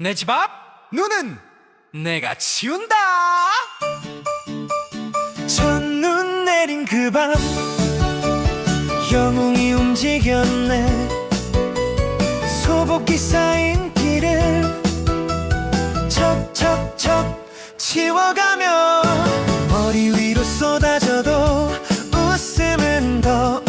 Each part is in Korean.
내 집 앞 눈은 내가 치운다. 첫눈 내린 그 밤 영웅이 움직였네. 소복기 쌓인 길을 척척척 치워가며 머리 위로 쏟아져도 웃음은 더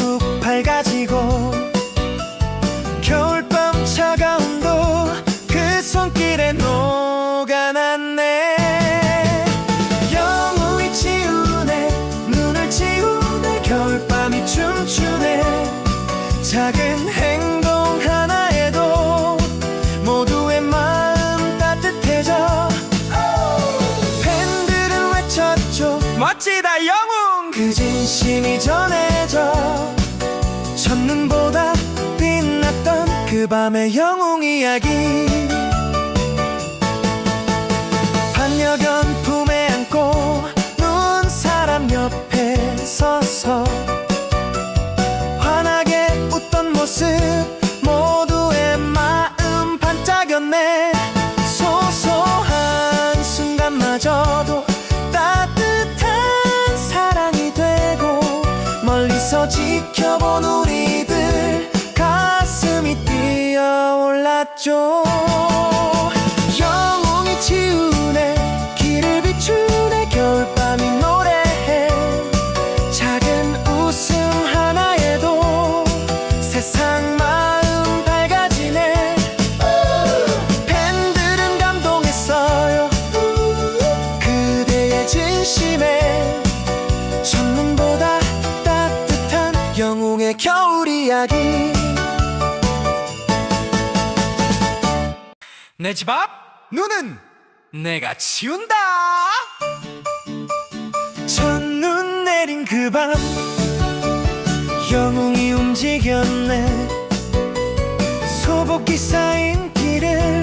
전해져. 첫눈보다 빛났던 그 밤의 영웅 이야기. 반려견 품에 안고 눈 사람 옆에 서서 환하게 웃던 모습. trôi 내 집 앞 눈은 내가 치운다. 첫눈 내린 그 밤 영웅이 움직였네. 소복이 쌓인 길을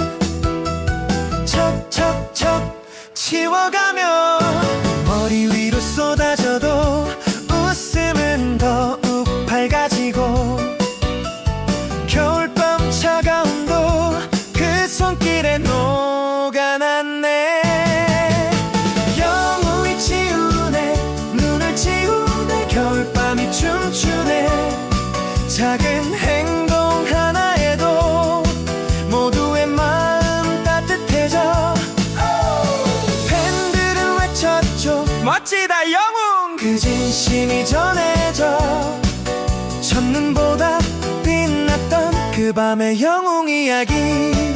그 밤의 영웅 이야기.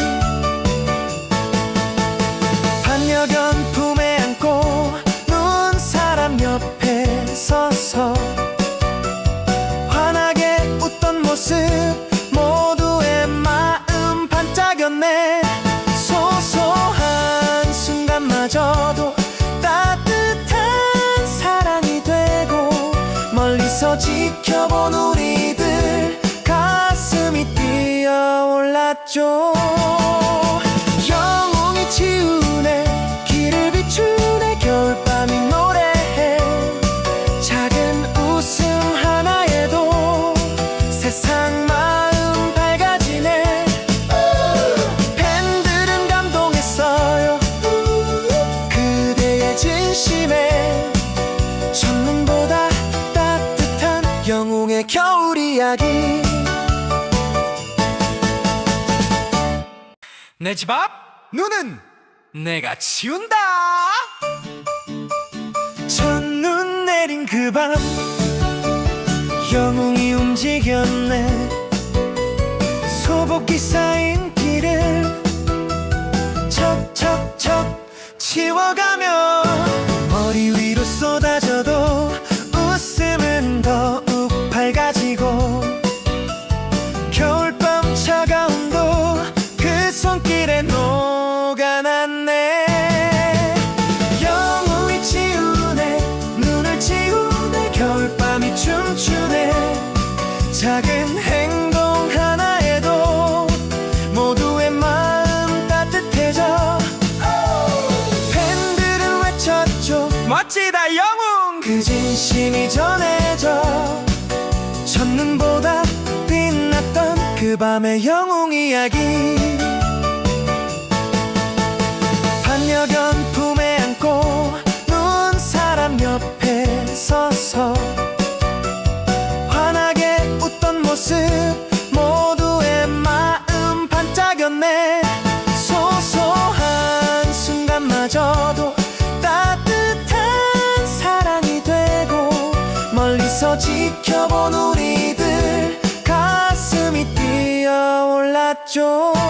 내 집 앞 눈은 내가 치운다. 첫눈 내린 그 밤 영웅이 움직였네. 소복기 쌓인 길을 척척척 치워가며 머리 위로 쏟아 밤의 영웅 이야기. 반려견 품에 안고 눈 사람 옆에 서서 환하게 웃던 모습 모두의 마음 반짝였네. 소소한 순간마저도 따뜻한 사랑이 되고 멀리서 지켜본 우리 就.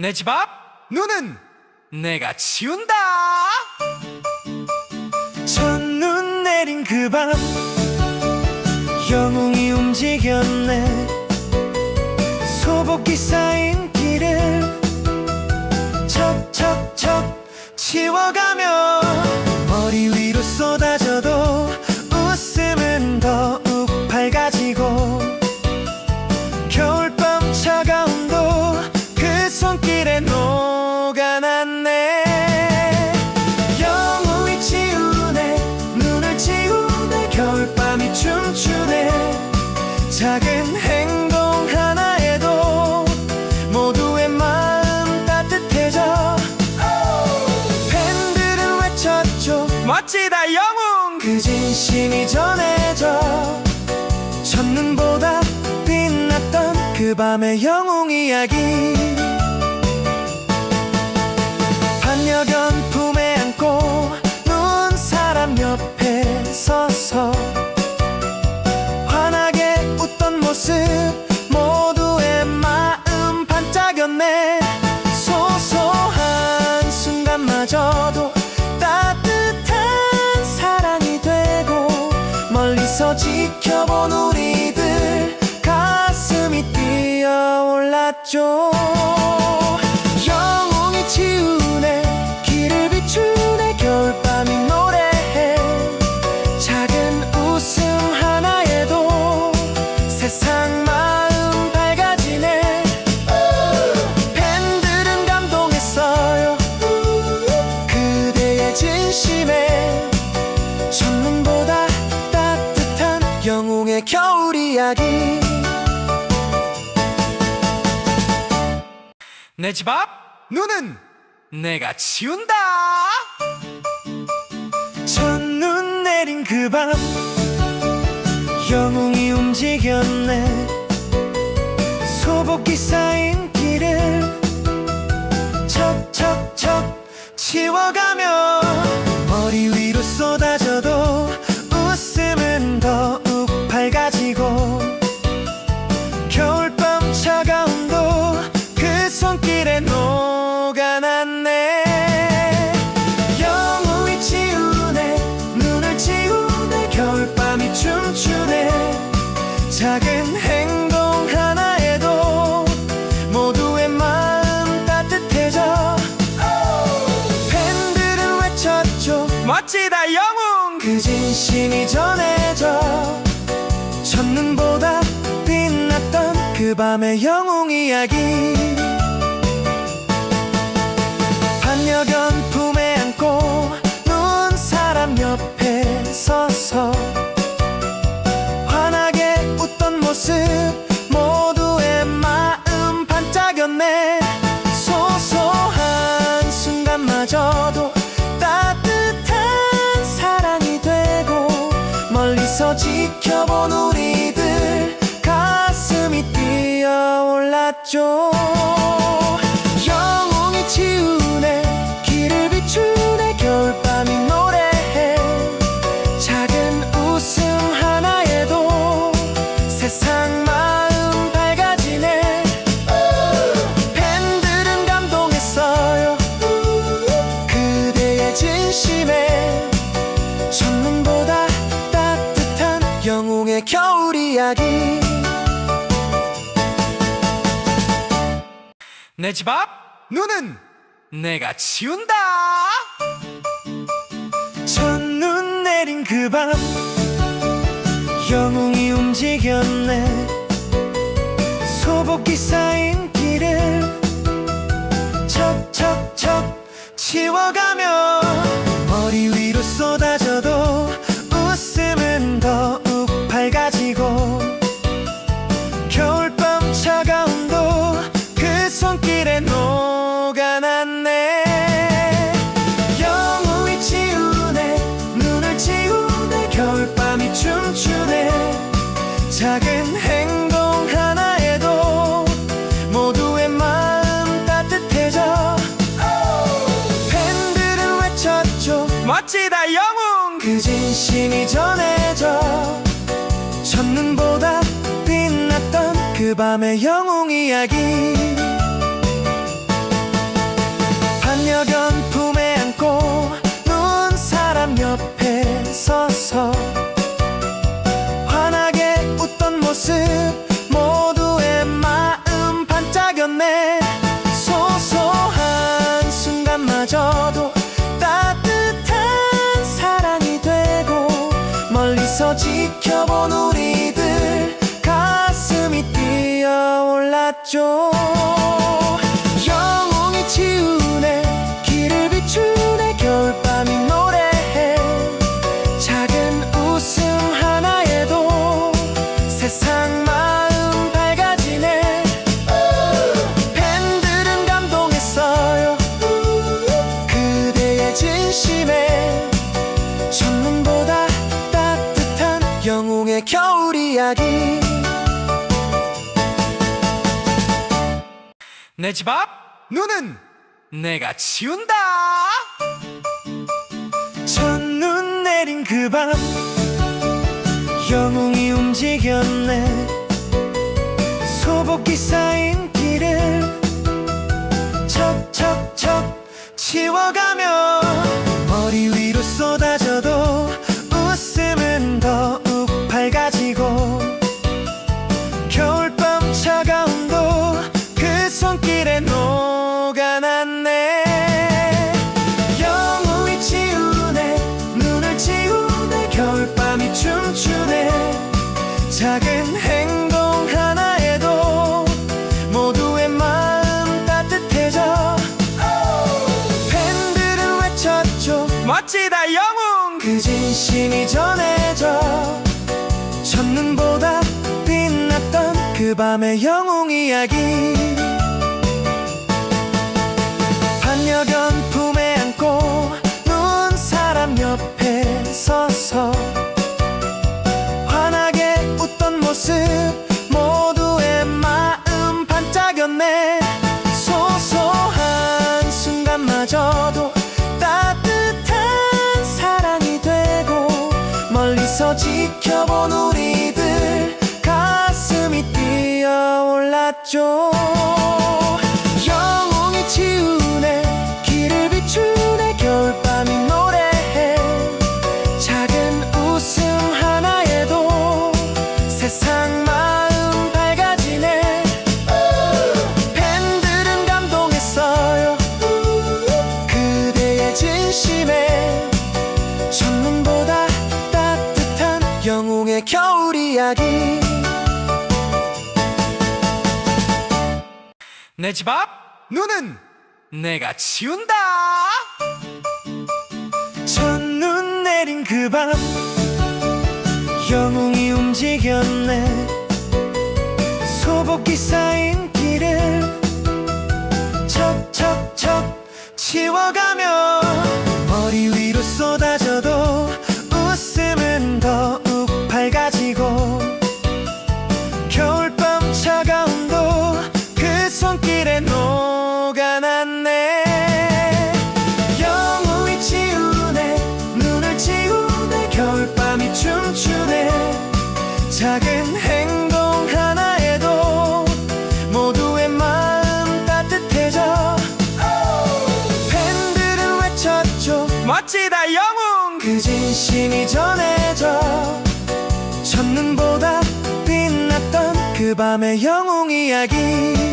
내 집 앞 눈은 내가 치운다. 첫눈 내린 그 밤 영웅이 움직였네. 소복이 쌓인 길을 척척척 치워가며 머리 위로 쏟아져도 전해져. 첫눈보다 빛났던 그 밤의 영웅 이야기. 반려견 trôi 내 집 앞 눈은 내가 치운다. 첫눈 내린 그 밤 영웅이 움직였네. 소복이 쌓인 길을 밤의 영웅 이야기. 내 집 앞 눈은 내가 치운다. 첫눈 내린 그 밤 영웅이 움직였네. 소복기 쌓인 길을 척척척 치워가며 머리 위로 쏟아져도 밤의 영웅 이야기. 반려견 품에 안고 눈 사람 옆에 서서 환하게 웃던 모습 모두의 마음 반짝였네. trôi 내 집 앞 눈은 내가 치운다. 첫눈 내린 그 밤 영웅이 움직였네. 소복이 쌓인 길을 척척척 치워가며 밤의 영웅 이야기. 반려견 품에 안고 눈 사람 옆에 서서 환하게 웃던 모습 모두의 마음 반짝였네. 소소한 순간마저도 따뜻한 사랑이 되고 멀리서 지켜본 우리 就 내 집 앞 눈은 내가 치운다. 첫눈 내린 그 밤 영웅이 움직였네. 소복기 쌓인 길을 그 밤의 영웅 이야기.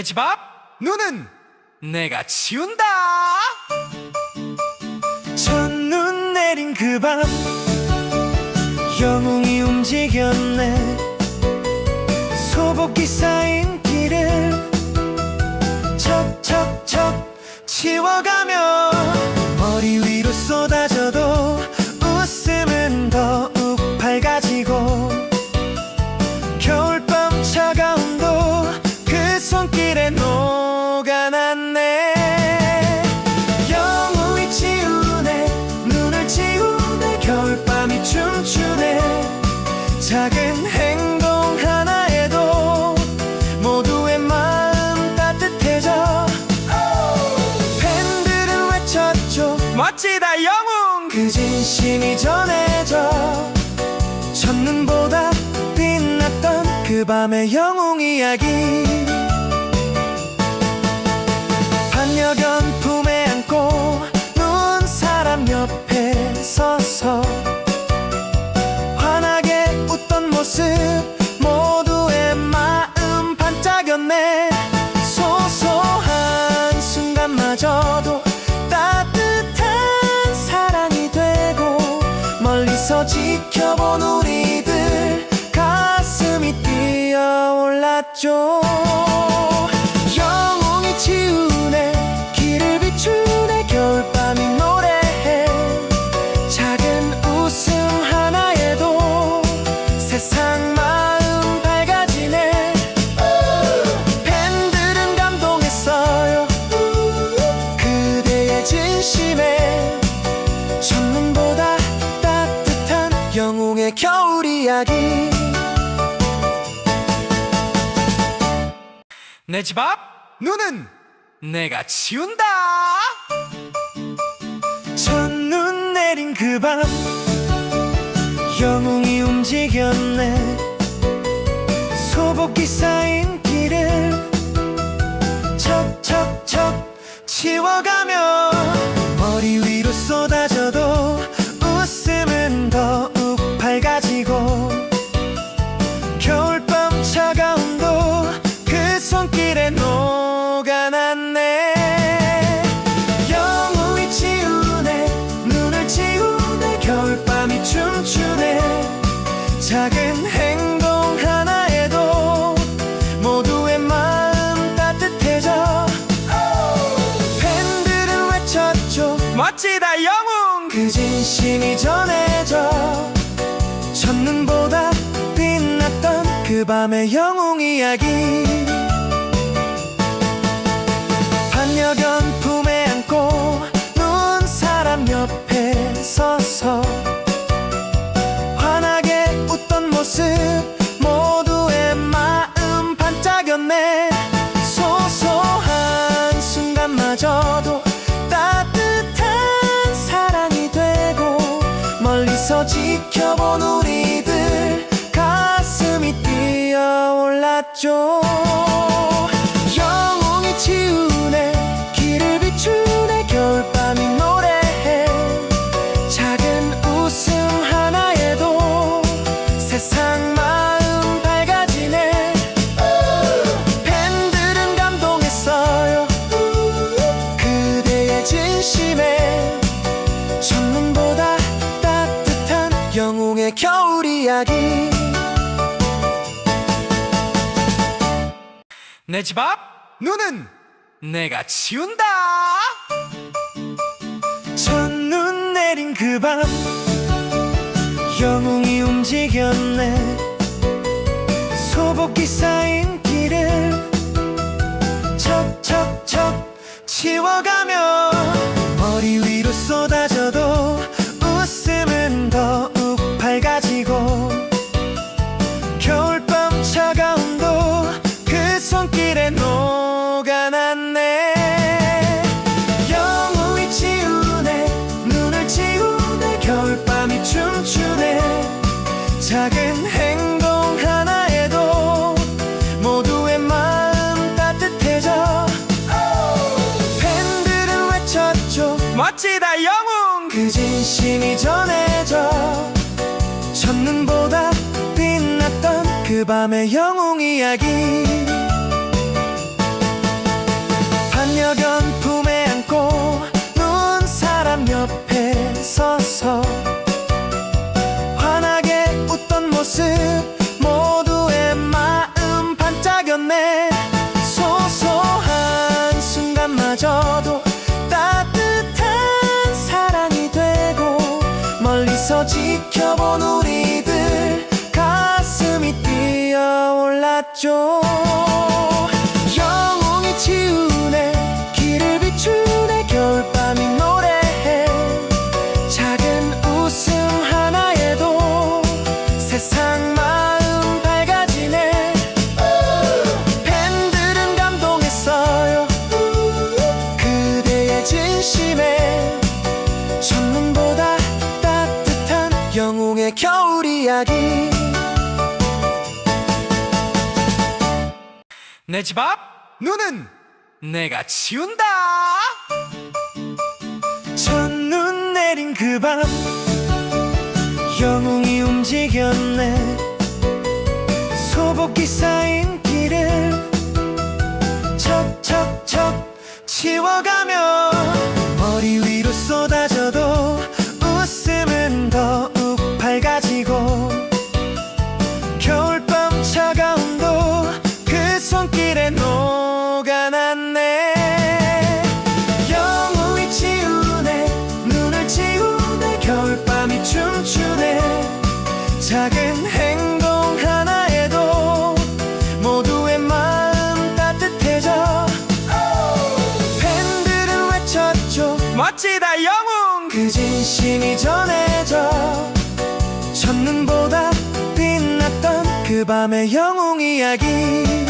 내 집 앞 눈은 내가 치운다. 첫눈 내린 그 밤 영웅이 움직였네. 소복이 쌓인 길을 척척척 치워가며 머리 위로 쏟아 손길에 녹아났네. 영웅이 치우네 눈을 치우네 겨울밤이 춤추네. 작은 행동 하나에도 모두의 마음 따뜻해져. 팬들은 외쳤죠. 멋지다 영웅! 그 진심이 전해져. 첫눈보다 빛났던 그 밤의 영웅 이야기 서서 환하게 웃던 모습 모두의 마음 반짝였네. 소소한 순간마저도 따뜻한 사랑이 되고 멀리서 지켜본 우리들 가슴이 뛰어올랐죠 내 집 앞 눈은 내가 치운다. 첫눈 내린 그 밤 영웅이 움직였네. 소복이 쌓인 길을 척척척 치워가며 머리 위로 쏟아져도 전해져. 첫눈보다 빛났던 그 밤의 영웅 이야기 뛰 내 집 앞 눈은 내가 치운다. 첫눈 내린 그 밤 영웅이 움직였네. 소복이 쌓인 길을 그 밤의 영웅 이야기 내 집 앞 눈은 내가 치운다. 첫눈 내린 그 밤 영웅이 움직였네. 소복이 쌓인 길을 척척척 치워가며 머리 위로 쏟아져도 그 손길에 녹아났네. 영웅이 치우네 눈을 치우네 겨울밤이 춤추네. 작은 행동 하나에도 모두의 마음 따뜻해져. 팬들은 외쳤죠. 멋지다 영웅! 그 진심이 전해져. 첫눈보다 빛났던 그 밤의 영웅 이야기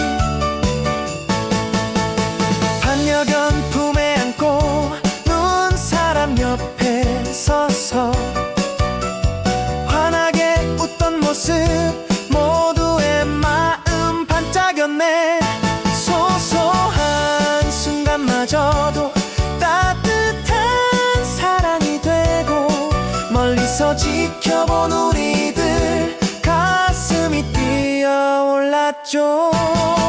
우